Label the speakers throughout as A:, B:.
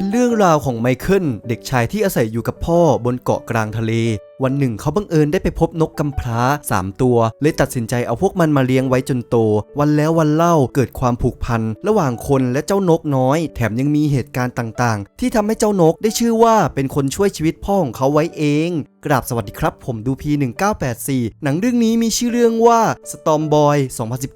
A: เป็นเรื่องราวของไมเคิลเด็กชายที่อาศัยอยู่กับพ่อบนเกาะกลางทะเล วันหนึ่งเขาบังเอิญได้ไปพบนกกำพร้า 3 ตัว เลยตัดสินใจเอาพวกมันมาเลี้ยงไว้จนโต วันแล้ววันเล่าเกิดความผูกพัน ระหว่างคนและเจ้านกน้อย แถมยังมีเหตุการณ์ต่างๆ ที่ทำให้เจ้านกได้ชื่อว่าเป็นคนช่วยชีวิตพ่อของเขาไว้เองกราบสวัสดีครับ ผมดูพี1984 หนังเรื่องนี้มีชื่อเรื่องว่า Storm Boy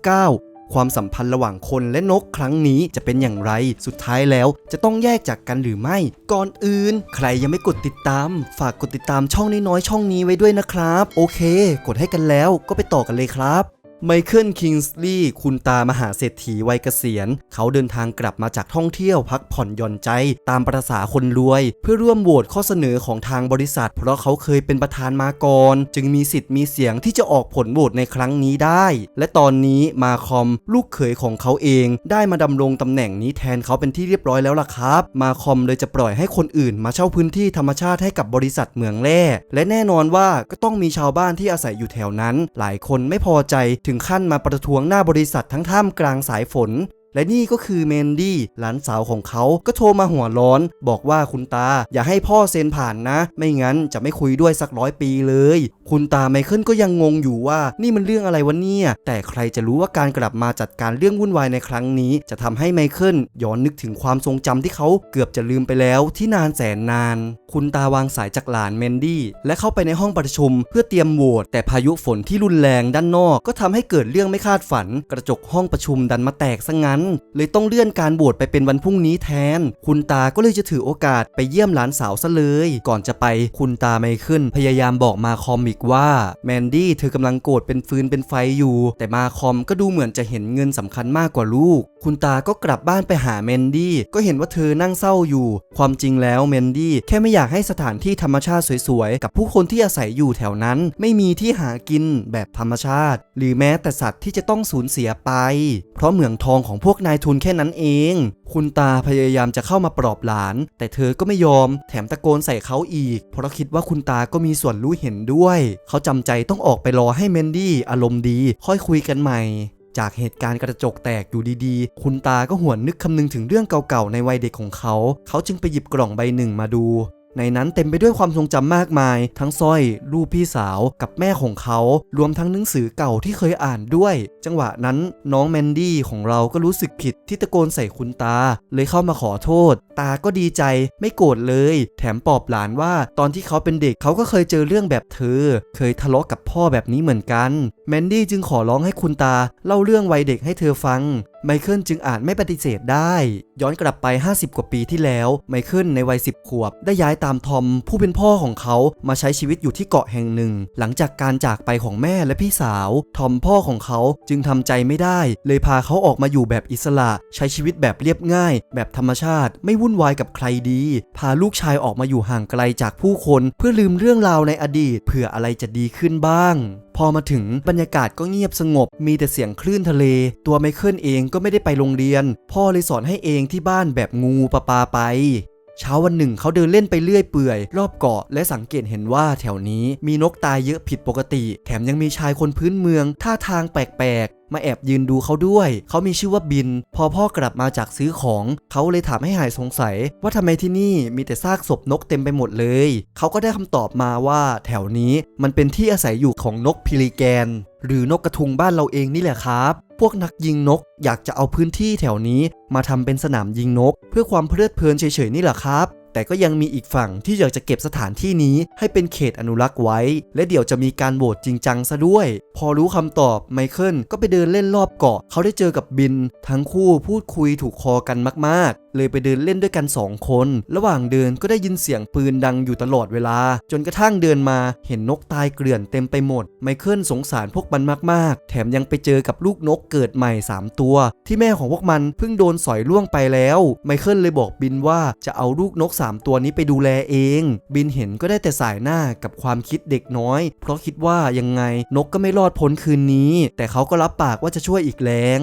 A: 2019 ความสัมพันธ์ระหว่างคนและนกครั้งนี้จะเป็นอย่างไร สุดท้ายแล้วจะต้องแยกจากกันหรือไม่ ก่อนอื่น ใครยังไม่กดติดตาม ฝากกดติดตามช่องน้อยๆช่องนี้ไว้ด้วยนะครับ โอเค กดให้กันแล้วก็ไปต่อกันเลยครับ ไมเคิลคิงส์ลีย์คุณตามหาเศรษฐีวัยเกษียณ เขาเดินทางกลับมาจากท่องเที่ยวพักผ่อนหย่อนใจตามประษาคนรวย เพื่อร่วมโหวตข้อเสนอของทางบริษัท เพราะเขาเคยเป็นประธานมาก่อน จึงมีสิทธิ์มีเสียงที่จะออกผลโหวตในครั้งนี้ได้ และตอนนี้มาคอมลูกเขยของเขาเองได้มาดำรงตำแหน่งนี้แทนเขาเป็นที่เรียบร้อยแล้วล่ะครับ มาคอมเลยจะปล่อยให้คนอื่นมาเช่าพื้นที่ธรรมชาติให้กับบริษัทเหมืองแร่และแน่นอนว่าก็ต้องมีชาวบ้านที่อาศัยอยู่แถวนั้น หลายคนไม่พอใจถึงขั้นมาประท้วงหน้าบริษัททั้งท่ามกลางสายฝน และนี่ก็คือเมนดี้หลานสาวของเขาก็โทรมาหัวร้อน บอกว่าคุณตาอย่าให้พ่อเซ็นผ่านนะ ไม่งั้นจะไม่คุยด้วยสักร้อยปีเลย คุณตาไมเคิลก็ยังงงอยู่ว่านี่มันเรื่องอะไรวะเนี่ย แต่ใครจะรู้ว่าการกลับมาจัดการเรื่องวุ่นวายในครั้งนี้ จะทำให้ไมเคิลย้อนนึกถึงความทรงจำที่เขาเกือบจะลืมไปแล้วที่นานแสนนาน คุณตาวางสายจากหลานเมนดี้และเข้าไปในห้องประชุม เพื่อเตรียมโหวตแต่พายุฝนที่รุนแรงด้านนอก ก็ทำให้เกิดเรื่องไม่คาดฝัน กระจกห้องประชุมดันมาแตกซะงั้นเลยต้องเลื่อนการโหวตไปเป็นวันพรุ่งนี้แทน คุณตาก็เลยจะถือโอกาสไปเยี่ยมหลานสาวซะเลย ก่อนจะไปคุณตาไมเคิลพยายามบอกมาคอมอีกว่าแมนดี้เธอกำลังโกรธเป็นฟืนเป็นไฟอยู่ แต่มาคอมก็ดูเหมือนจะเห็นเงินสำคัญมากกว่าลูก คุณตาก็กลับบ้านไปหาแมนดี้ก็เห็นว่าเธอนั่งเศร้าอยู่ ความจริงแล้วแมนดี้แค่ไม่อยากให้สถานที่ธรรมชาติสวยๆ กับผู้คนที่อาศัยอยู่แถวนั้น ไม่มีที่หากินแบบธรรมชาติ หรือแม้แต่สัตว์ที่จะต้องสูญเสียไป เพราะเหมืองทองของพวกนายทุนแค่นั้นเอง คุณตาพยายามจะเข้ามาปลอบหลาน แต่เธอก็ไม่ยอม แถมตะโกนใส่เขาอีก เพราะคิดว่าคุณตาก็มีส่วนรู้เห็นด้วย เขาจำใจต้องออกไปรอให้เมนดี้อารมณ์ดี ค่อยคุยกันใหม่จากเหตุการณ์กระจกแตกอยู่ดีๆ คุณตาก็หวนนึกคำนึงถึงเรื่องเก่าๆ ในวัยเด็กของเขา เขาจึงไปหยิบกล่องใบหนึ่งมาดู ในนั้นเต็มไปด้วยความทรงจำมากมาย ทั้งสร้อย รูปพี่สาวกับแม่ของเขา รวมทั้งหนังสือเก่าที่เคยอ่านด้วย จังหวะนั้นน้องแมนดี้ของเราก็รู้สึกผิดที่ตะโกนใส่คุณตา เลยเข้ามาขอโทษ ตาก็ดีใจไม่โกรธเลย แถมปลอบหลานว่าตอนที่เขาเป็นเด็กเขาก็เคยเจอเรื่องแบบเธอ เคยทะเลาะกับพ่อแบบนี้เหมือนกัน แมนดี้จึงขอร้องให้คุณตา เล่าเรื่องวัยเด็กให้เธอฟัง ไมเคิลจึงอาจไม่ปฏิเสธได้ ย้อนกลับไป 50 กว่าปีที่แล้ว ไมเคิลในวัย 10 ขวบ ได้ย้ายตามทอม ผู้เป็นพ่อของเขามาใช้ชีวิตอยู่ที่เกาะแห่งหนึ่ง หลังจากการจากไปของแม่และพี่สาว ทอมพ่อของเขาจึงทำใจไม่ได้ เลยพาเขาออกมาอยู่แบบอิสระ ใช้ชีวิตแบบเรียบง่าย แบบธรรมชาติ ไม่วุ่นวายกับใครดี พาลูกชายออกมาอยู่ห่างไกลจากผู้คน เพื่อลืมเรื่องราวในอดีตเผื่ออะไรจะดีขึ้นบ้าง พอมาถึงบรรยากาศก็เงียบสงบ มีแต่เสียงคลื่นทะเล ตัวไมเคิลเองก็ไม่ได้ไปโรงเรียน พ่อเลยสอนให้เองที่บ้านแบบงูปลาปาไปเช้าวันหนึ่งเขาเดินเล่นไปเรื่อยเปื่อย รอบเกาะและสังเกตเห็นว่าแถวนี้มีนกตายเยอะผิดปกติ แถมยังมีชายคนพื้นเมือง ท่าทางแปลกๆมาแอบยืนดูเขาด้วย เขามีชื่อว่าบิน พอพ่อกลับมาจากซื้อของ เขาเลยถามให้หายสงสัย ว่าทำไมที่นี่มีแต่ซากศพนกเต็มไปหมดเลย เขาก็ได้คำตอบมาว่า แถวนี้มันเป็นที่อาศัยอยู่ของนกพิริแกน หรือนกกระทุงบ้านเราเองนี่แหละครับพวกนักยิงนกอยากจะเอาพื้นที่แถวนี้มาทำเป็นสนามยิงนก เพื่อความเพลิดเพลินเฉยๆนี่แหละครับ แต่ก็ยังมีอีกฝั่งที่อยากจะเก็บสถานที่นี้ให้เป็นเขตอนุรักษ์ไว้ และเดี๋ยวจะมีการโหวตจริงจังซะด้วย พอรู้คำตอบไมเคิลก็ไปเดินเล่นรอบเกาะ เขาได้เจอกับบิน ทั้งคู่พูดคุยถูกคอกันมากๆ เลยไปเดินเล่นด้วยกันสองคน ระหว่างเดินก็ได้ยินเสียงปืนดังอยู่ตลอดเวลา จนกระทั่งเดินมาเห็นนกตายเกลื่อนเต็มไปหมด ไมเคิลสงสารพวกมันมาก ๆ แถมยังไปเจอกับลูกนกเกิดใหม่ 3 ตัว ที่แม่ของพวกมันเพิ่งโดนสอยล่วงไปแล้ว ไมเคิลเลยบอกบินว่าจะเอาลูกนก 3 ตัวนี้ไปดูแลเอง บินเห็นก็ได้แต่สายหน้ากับความคิดเด็กน้อย เพราะคิดว่ายังไงนกก็ไม่รอดพ้นคืนนี้ แต่เขาก็รับปากว่าจะช่วยอีกแรง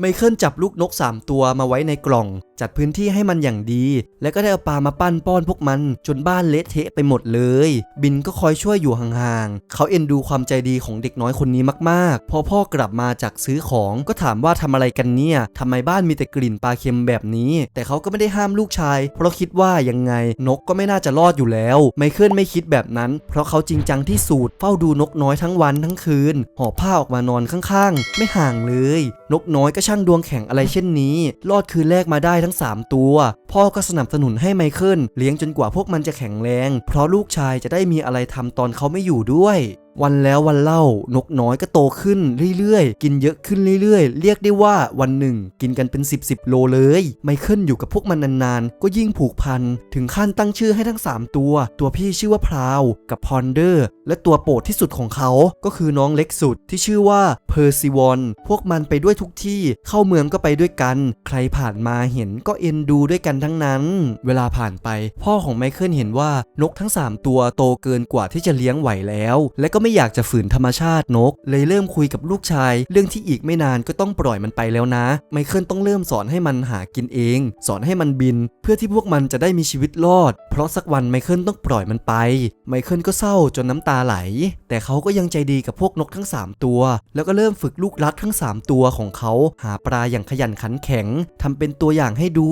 A: ไมเคิลจับลูกนก 3 ตัวมาไว้ในกล่อง จัดพื้นที่ให้มันอย่างดี และก็ได้เอาปลามาปั้นป้อนพวกมันจนบ้านเละเทะไปหมดเลย บินก็คอยช่วยอยู่ห่างๆเขาเอ็นดูความใจดีของเด็กน้อยคนนี้มากๆ พอพ่อกลับมาจากซื้อของก็ถามว่าทำอะไรกันเนี่ยทำไมบ้านมีแต่กลิ่นปลาเค็มแบบนี้ แต่เขาก็ไม่ได้ห้ามลูกชาย เพราะคิดว่ายังไงนกก็ไม่น่าจะรอดอยู่แล้ว ไม่เคิลไม่คิดแบบนั้น เพราะเขาจริงจังที่สุดเฝ้าดูนกน้อยทั้งวันทั้งคืนห่อผ้าออกมานอนข้างๆ ไม่ห่างเลย นกน้อยก็ช่างดวงแข็งอะไรเช่นนี้ รอดคืนแรกมาได้ทั้ง้ง 3 ตัว พ่อก็สนับสนุนให้ไมเคิลเลี้ยงจนกว่าพวกมันจะแข็งแรง เพราะลูกชายจะได้มีอะไรทำตอนเขาไม่อยู่ด้วย วันแล้ววันเล่านกน้อยก็โตขึ้นเรื่อยๆ กินเยอะขึ้นเรื่อยๆ เรียกได้ว่าวันหนึ่ง กินกันเป็น 10บสโลเลย ไมเคิลอยู่กับพวกมันนานๆ ก็ยิ่งผูกพัน ถึงขั้นตั้งชื่อให้ทั้ง 3 ตัว ตัวพี่ชื่อว่าพราวกับพอนเดอร์ และตัวโปรดที่สุดของเขา ก็คือน้องเล็กสุดที่ชื่อว่าเพอร์ซิวอนพวกมันไปด้วยทุกที่เข้าเมืองก็ไปด้วยกัน ใครผ่านมาเห็นก็เอ็นดูด้วยกันทั้งนั้น เวลาผ่านไป พ่อของไมเคิลเห็นว่านกทั้ง 3 ตัวโตเกินกว่าที่จะเลี้ยงไหวแล้ว และก็ไม่ไม่อยากจะฝืนธรรมชาตินก เลยเริ่มคุยกับลูกชาย เรื่องที่อีกไม่นานก็ต้องปล่อยมันไปแล้วนะ ไมเคิลต้องเริ่มสอนให้มันหากินเอง สอนให้มันบิน เพื่อที่พวกมันจะได้มีชีวิตรอด เพราะสักวันไมเคิลต้องปล่อยมันไป ไมเคิลก็เศร้าจนน้ำตาไหล แต่เขาก็ยังใจดีกับพวกนกทั้ง 3 ตัว แล้วก็เริ่มฝึกลูกรักทั้ง 3 ตัวของเขา หาปลาอย่างขยันขันแข็งทำเป็นตัวอย่างให้ดู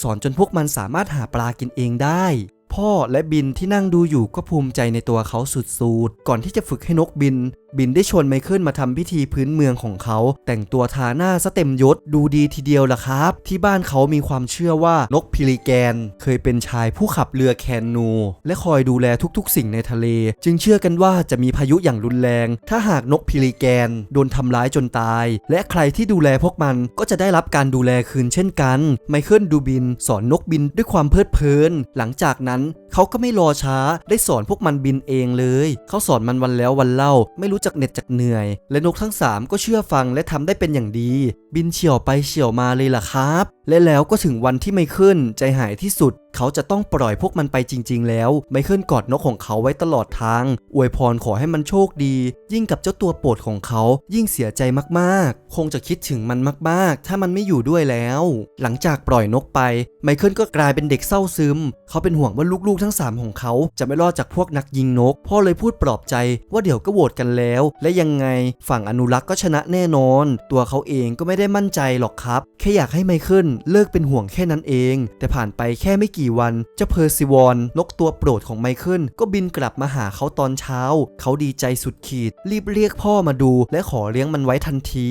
A: สอนจนพวกมันสามารถหาปลากินเองได้ พ่อและบินที่นั่งดูอยู่ก็ภูมิใจในตัวเขาสุดๆ ก่อนที่จะฝึกให้นกบิน บินได้ชวนไมเคิลมาทำพิธีพื้นเมืองของเขา แต่งตัวทาหน้าซะเต็มยศดูดีทีเดียวล่ะครับ ที่บ้านเขามีความเชื่อว่านกพิริแกน เคยเป็นชายผู้ขับเรือแคนนู และคอยดูแลทุกๆ สิ่งในทะเล จึงเชื่อกันว่าจะมีพายุอย่างรุนแรง ถ้าหากนกพิริแกน โดนทำร้ายจนตาย และใครที่ดูแลพวกมันก็จะได้รับการดูแลคืนเช่นกัน ไมเคิลดูบิน สอนนกบินด้วยความเพลิดเพลิน หลังจากนั้นเขาก็ไม่รอช้าได้สอนพวกมันบินเองเลย เขาสอนมันวันแล้ววันเล่าไม่รู้จักเหน็ดจักเหนื่อย และนกทั้งสามก็เชื่อฟังและทำได้เป็นอย่างดี บินเฉี่ยวไปเฉี่ยวมาเลยล่ะครับ และแล้วก็ถึงวันที่ไม่ขึ้นใจหายที่สุดเขาจะต้องปล่อยพวกมันไปจริง ๆ แล้วไมเคิลกอดนกของเขาไว้ตลอดทาง อวยพรขอให้มันโชคดี ยิ่งกับเจ้าตัวโปรดของเขา ยิ่งเสียใจมากๆ คงจะคิดถึงมันมากๆ ถ้ามันไม่อยู่ด้วยแล้ว หลังจากปล่อยนกไป ไมเคิลก็กลายเป็นเด็กเศร้าซึม เขาเป็นห่วงว่าลูกๆทั้งสามของเขาจะไม่รอดจากพวกนักยิงนก พ่อเลยพูดปลอบใจว่าเดี๋ยวก็โหวตกันแล้ว และยังไงฝั่งอนุรักษ์ก็ชนะแน่นอน ตัวเขาเองก็ไม่ได้มั่นใจหรอกครับ แค่อยากให้ไมเคิลเลิกเป็นห่วงแค่นั้นเอง แต่ผ่านไปแค่ไม่กี่วันเจ้าเพอร์ซิวอนนกตัวโปรดของไมเคิลก็บินกลับมาหาเขาตอนเช้า เขาดีใจสุดขีด รีบเรียกพ่อมาดูและขอเลี้ยงมันไว้ทันที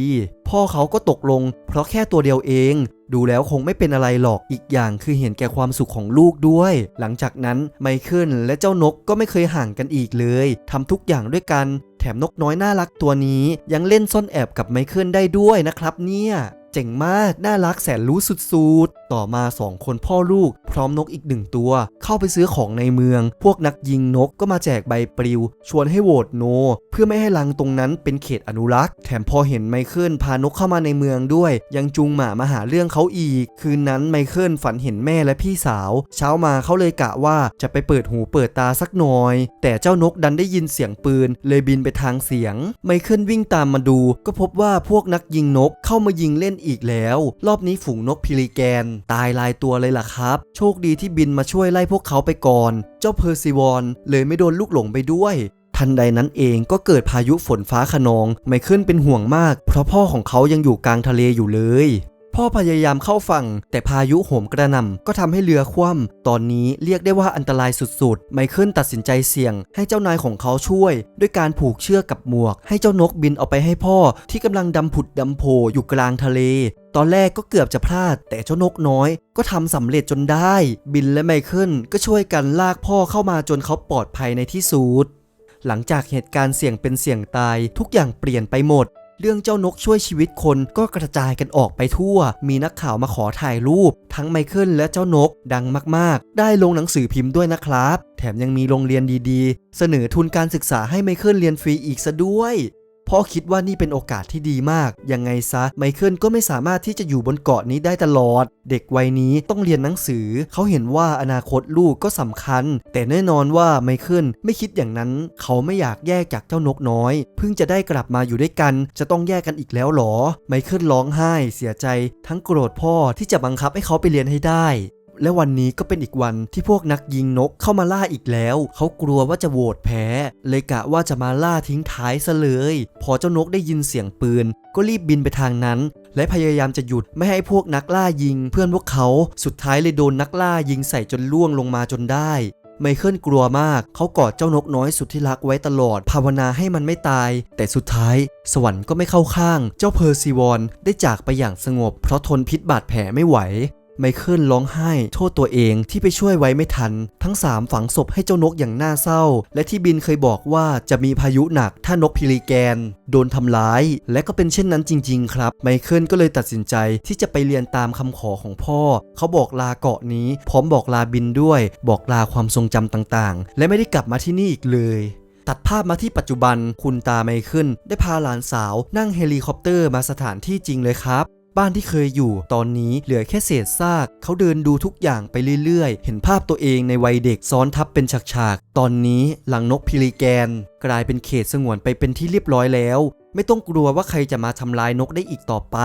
A: พ่อเขาก็ตกลง เพราะแค่ตัวเดียวเอง ดูแล้วคงไม่เป็นอะไรหรอกอีกอย่างคือเห็นแก่ความสุขของลูกด้วย หลังจากนั้นไมเคิลและเจ้านกก็ไม่เคยห่างกันอีกเลยทำทุกอย่างด้วยกัน แถมนกน้อยน่ารักตัวนี้ยังเล่นซ่อนแอบกับไมเคิลได้ด้วยนะครับเนี่ย เจ๋งมาก น่ารักแสนรู้สุดๆ ต่อมาสองคนพ่อลูก พร้อมนกอีกหนึ่งตัว เข้าไปซื้อของในเมือง พวกนักยิงนกก็มาแจกใบปลิว ชวนให้โหวตโน เพื่อไม่ให้ลังตรงนั้นเป็นเขตอนุรักษ์ แถมพอเห็นไมเคิลพานกเข้ามาในเมืองด้วย ยังจูงหมามาหาเรื่องเขาอีก คืนนั้นไมเคิลฝันเห็นแม่และพี่สาว เช้ามาเขาเลยกะว่าจะไปเปิดหูเปิดตาสักหน่อย แต่เจ้านกดันได้ยินเสียงปืน เลยบินไปทางเสียง ไมเคิลวิ่งตามมาดู ก็พบว่าพวกนักยิงนกเข้ามายิงเล่นอีกแล้ว รอบนี้ฝูงนกพิริแกน ตายลายตัวเลยล่ะครับ โชคดีที่บินมาช่วยไล่พวกเขาไปก่อน เจ้าเพอร์ซิวอนเลยไม่โดนลูกหลงไปด้วยทันใดนั้นเองก็เกิดพายุฝนฟ้าขนอง ไม่ขึ้นเป็นห่วงมาก เพราะพ่อของเขายังอยู่กลางทะเลอยู่เลย พ่อพยายามเข้าฝั่ง แต่พายุโหมกระหน่ำก็ทำให้เรือคว่ำตอนนี้เรียกได้ว่าอันตรายสุดๆ ไมเคิลตัดสินใจเสี่ยง ให้เจ้านายของเขาช่วย ด้วยการผูกเชือกกับหมวก ให้เจ้านกบินเอาไปให้พ่อที่กำลังดำผุดดำโผอยู่กลางทะเลตอนแรกก็เกือบจะพลาด แต่เจ้านกน้อย ก็ทำสำเร็จจนได้ บินและไมเคิลก็ช่วยกันลากพ่อเข้ามาจนเขาปลอดภัยในที่สุดหลังจากเหตุการณ์เสี่ยงเป็นเสี่ยงตายทุกอย่างเปลี่ยนไปหมด เรื่องเจ้านกช่วยชีวิตคนก็กระจายกันออกไปทั่ว มีนักข่าวมาขอถ่ายรูป ทั้งไมเคิลและเจ้านกดังมากๆ ได้ลงหนังสือพิมพ์ด้วยนะครับ แถมยังมีโรงเรียนดีๆ เสนอทุนการศึกษาให้ไมเคิลเรียนฟรีอีกซะด้วย พ่อคิดว่านี่เป็นโอกาสที่ดีมาก ยังไงซะ ไมเคิลก็ไม่สามารถที่จะอยู่บนเกาะนี้ได้ตลอด เด็กวัยนี้ต้องเรียนหนังสือ เขาเห็นว่าอนาคตลูกก็สำคัญ แต่แน่นอนว่าไมเคิลไม่คิดอย่างนั้น เขาไม่อยากแยกจากเจ้านกน้อย เพิ่งจะได้กลับมาอยู่ด้วยกัน จะต้องแยกกันอีกแล้วหรอ ไมเคิลร้องไห้เสียใจ ทั้งโกรธพ่อที่จะบังคับให้เขาไปเรียนให้ได้ และวันนี้ก็เป็นอีกวันที่พวกนักยิงนกเข้ามาล่าอีกแล้ว เขากลัวว่าจะโหวตแพ้ เลยกะว่าจะมาล่าทิ้งท้ายซะเลย พอเจ้านกได้ยินเสียงปืน ก็รีบบินไปทางนั้น และพยายามจะหยุดไม่ให้พวกนักล่ายิง เพื่อนพวกเขาสุดท้ายเลยโดนนักล่ายิงใส่จนล่วงลงมาจนได้ไมเคิลกลัวมาก เขากอดเจ้านกน้อยสุดที่รักไว้ตลอด ภาวนาให้มันไม่ตาย แต่สุดท้าย สวรรค์ก็ไม่เข้าข้าง เจ้าเพอร์ซีวอนได้จากไปอย่างสงบ เพราะทนพิษบาดแผลไม่ไหว ไมเคิลร้องไห้ โทษตัวเองที่ไปช่วยไว้ไม่ทัน ทั้งสามฝังศพให้เจ้านกอย่างน่าเศร้า และที่บินเคยบอกว่าจะมีพายุหนักถ้านกพิริแกน โดนทำร้าย และก็เป็นเช่นนั้นจริง ๆ ครับไมเคิลก็เลยตัดสินใจที่จะไปเรียนตามคำขอของพ่อ เขาบอกลาเกาะนี้ พร้อมบอกลาบินด้วย บอกลาความทรงจำต่างๆ และไม่ได้กลับมาที่นี่อีกเลยตัดภาพมาที่ปัจจุบันคุณตาไมเคิลได้พาหลานสาวนั่งเฮลิคอปเตอร์มาสถานที่จริงเลยครับ บ้านที่เคยอยู่ ตอนนี้เหลือแค่เศษซากเขาเดินดูทุกอย่างไปเรื่อยๆ เห็นภาพตัวเองในวัยเด็กซ้อนทับเป็นฉากๆ ตอนนี้หลังนกพิริแกน กลายเป็นเขตสงวนไปเป็นที่เรียบร้อยแล้ว ไม่ต้องกลัวว่าใครจะมาทำลายนกได้อีกต่อไป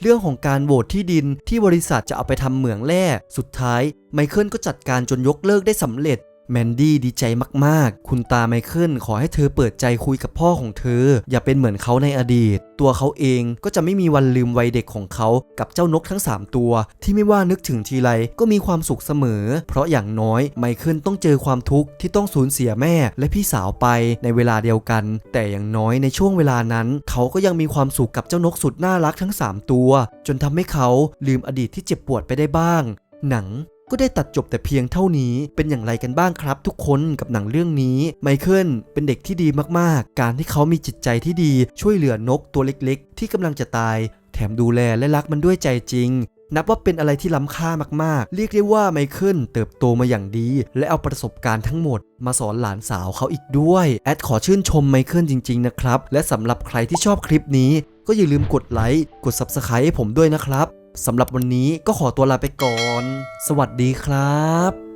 A: เรื่องของการโหวตที่ดินที่บริษัทจะเอาไปทำเหมืองแร่สุดท้ายไมเคิลก็จัดการจนยกเลิกได้สำเร็จ แมนดี้ดีใจมากๆ คุณตาไมเคิลขอให้เธอเปิดใจคุยกับพ่อของเธอ อย่าเป็นเหมือนเขาในอดีต ตัวเขาเองก็จะไม่มีวันลืมวัยเด็กของเขากับเจ้านกทั้ง 3 ตัว ที่ไม่ว่านึกถึงทีไรก็มีความสุขเสมอ เพราะอย่างน้อยไมเคิลต้องเจอความทุกข์ที่ต้องสูญเสียแม่และพี่สาวไปในเวลาเดียวกัน แต่อย่างน้อยในช่วงเวลานั้น เขาก็ยังมีความสุขกับเจ้านกสุดน่ารักทั้ง 3 ตัว จนทำให้เขาลืมอดีตที่เจ็บปวดไปได้บ้าง หนัง ก็ได้ตัดจบแต่เพียงเท่านี้ เป็นอย่างไรกันบ้างครับ ทุกคนกับหนังเรื่องนี้ ไมเคิลเป็นเด็กที่ดีมากๆ การที่เขามีจิตใจที่ดีช่วยเหลือนกตัวเล็กๆ ที่กำลังจะตาย แถมดูแลและรักมันด้วยใจจริงนับว่าเป็นอะไรที่ล้ำค่ามากๆ เรียกได้ว่าไมเคิลเติบโตมาอย่างดี และเอาประสบการณ์ทั้งหมด มาสอนหลานสาวเขาอีกด้วย แอดขอชื่นชมไมเคิลจริง ๆ นะครับ และสำหรับใครที่ชอบคลิปนี้ ก็อย่าลืมกดไลค์ กด Subscribe ให้ผมด้วยนะครับ สำหรับวันนี้ก็ขอตัวลาไปก่อน สวัสดีครับ